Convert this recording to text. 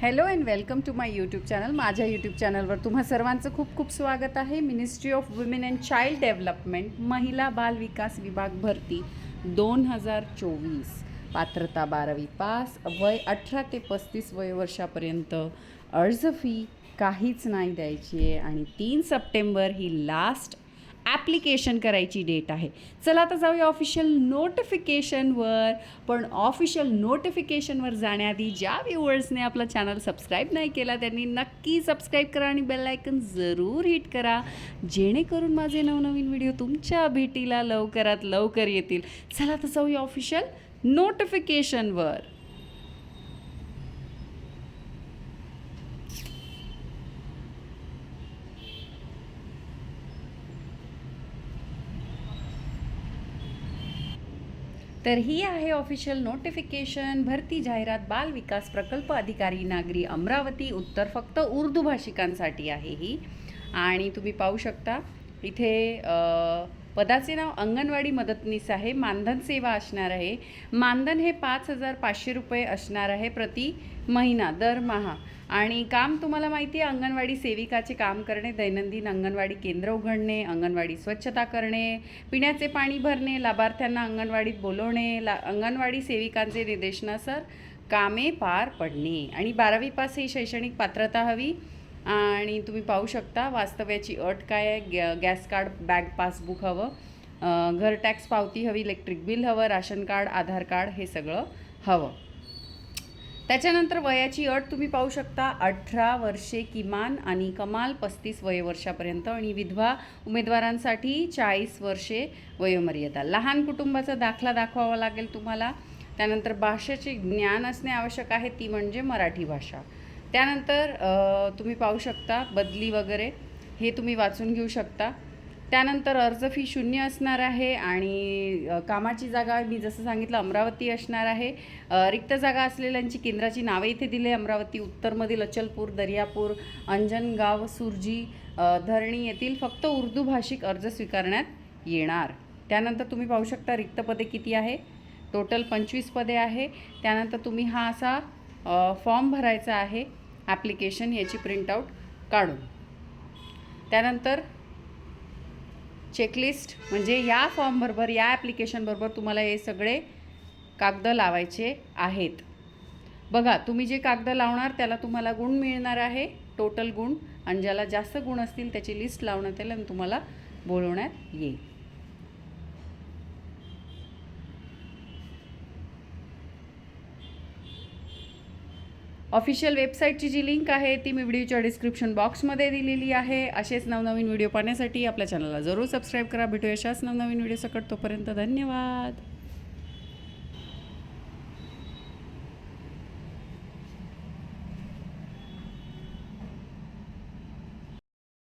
Hello and welcome to my YouTube channel माझ्या YouTube चॅनलवर तुम्हा सर्वांचं खूप खूप स्वागत आहे. Ministry of women and child development महिला बाल विकास विभाग भरती दोन हजार चोवीस. पात्रता बारावी पास वय अठरा ते पस्तीस वयोवर्षापर्यंत अर्ज फी काहीच नाही द्यायची आहे. आणि तीन सप्टेंबर ही लास्ट ॲप्लिकेशन करायची डेट आहे. चला आता जाऊया ऑफिशियल नोटिफिकेशनवर पण ऑफिशियल नोटिफिकेशनवर जाण्याआधी ज्या व्ह्युअर्सने आपला चॅनल सबस्क्राईब नाही केला त्यांनी नक्की सबस्क्राईब करा आणि बेल आयकन जरूर हिट करा. जेणेकरून माझे नवनवीन व्हिडिओ तुमच्या भेटीला लवकरात लवकर येतील. चला आता जाऊया ऑफिशियल नोटिफिकेशनवर तर ही आहे ऑफिशियल नोटिफिकेशन भरती जाहिरात बाल विकास प्रकल्प अधिकारी नागरी अमरावती उत्तर फक्त उर्दू भाषिकांसाठी आहे ही. आणि तुम्ही पाहू शकता इथे पदाचे नाव अंगणवाडी मदतनीस आहे मानधन सेवा असणार आहे. मानधन हे पाच हजार पाचशे रुपये असणार आहे प्रति महिना दरमहा आणि काम तुम्हाला माहिती आहे अंगणवाडी सेविकाचे काम करणे दैनंदिन अंगणवाडी केंद्र उघडणे अंगणवाडी स्वच्छता करणे पिण्याचे पाणी भरणे लाभार्थ्यांना अंगणवाडीत बोलवणे ला अंगणवाडी सेविकांचे निर्देशनासर कामे पार पडणे. आणि बारावी पास ही शैक्षणिक पात्रता हवी. आणि तुम्ही पाहू शकता वास्तव्याची अट काय आहे. गॅ गॅस कार्ड बँक पासबुक हवं. घर टॅक्स पावती हवी इलेक्ट्रिक बिल हवं राशन कार्ड आधार कार्ड हे सगळं हवं. त्याच्यानंतर वयाची अट तुम्ही पाहू शकता. अठरा वर्षे किमान आणि कमाल पस्तीस वयोवर्षापर्यंत आणि विधवा उमेदवारांसाठी चाळीस वर्षे वयोमर्यादा. लहान कुटुंबाचा दाखला दाखवावा लागेल तुम्हाला. त्यानंतर भाषेचे ज्ञान असणे आवश्यक आहे. ती म्हणजे मराठी भाषा. त्यानंतर तुम्ही पाहू शकता बदली वगैरे हे तुम्ही वाचून घेऊ शकता. त्यानंतर अर्ज फी शून्य असणार आहे आणि कामाची जागा मी जसं सांगितलं अमरावती असणार आहे. रिक्त जागा असलेल्यांची केंद्राची नावे इथे दिले अमरावती उत्तरमधील अचलपूर दर्यापूर अंजनगाव सुरजी धरणी येथील फक्त उर्दू भाषिक अर्ज स्वीकारण्यात येणार. त्यानंतर तुम्ही पाहू शकता रिक्त पदे किती आहे. टोटल पंचवीस पदे आहे. त्यानंतर तुम्ही हा असा फॉर्म भरायचा आहे. ॲप्लिकेशन याची प्रिंटआउट काढून. त्यानंतर चेकलिस्ट म्हणजे या फॉर्मबरोबर या ॲप्लिकेशनबरोबर तुम्हाला हे सगळे कागद लावायचे आहेत. बघा तुम्ही जे कागद लावणार त्याला तुम्हाला गुण मिळणार आहे टोटल गुण. आणि ज्याला जास्त गुण असतील त्याची लिस्ट लावण्यात येईल आणि तुम्हाला बोलवण्यात येईल. ऑफिशियल वेबसाईटची जी लिंक आहे ती मी व्हिडिओच्या डिस्क्रिप्शन बॉक्समध्ये दिलेली आहे. असेच नवनवीन व्हिडिओ पाहण्यासाठी आपल्या चॅनलला जरूर सबस्क्राईब करा. भेटूया अशाच नवनवीन व्हिडिओ सकट तोपर्यंत धन्यवाद.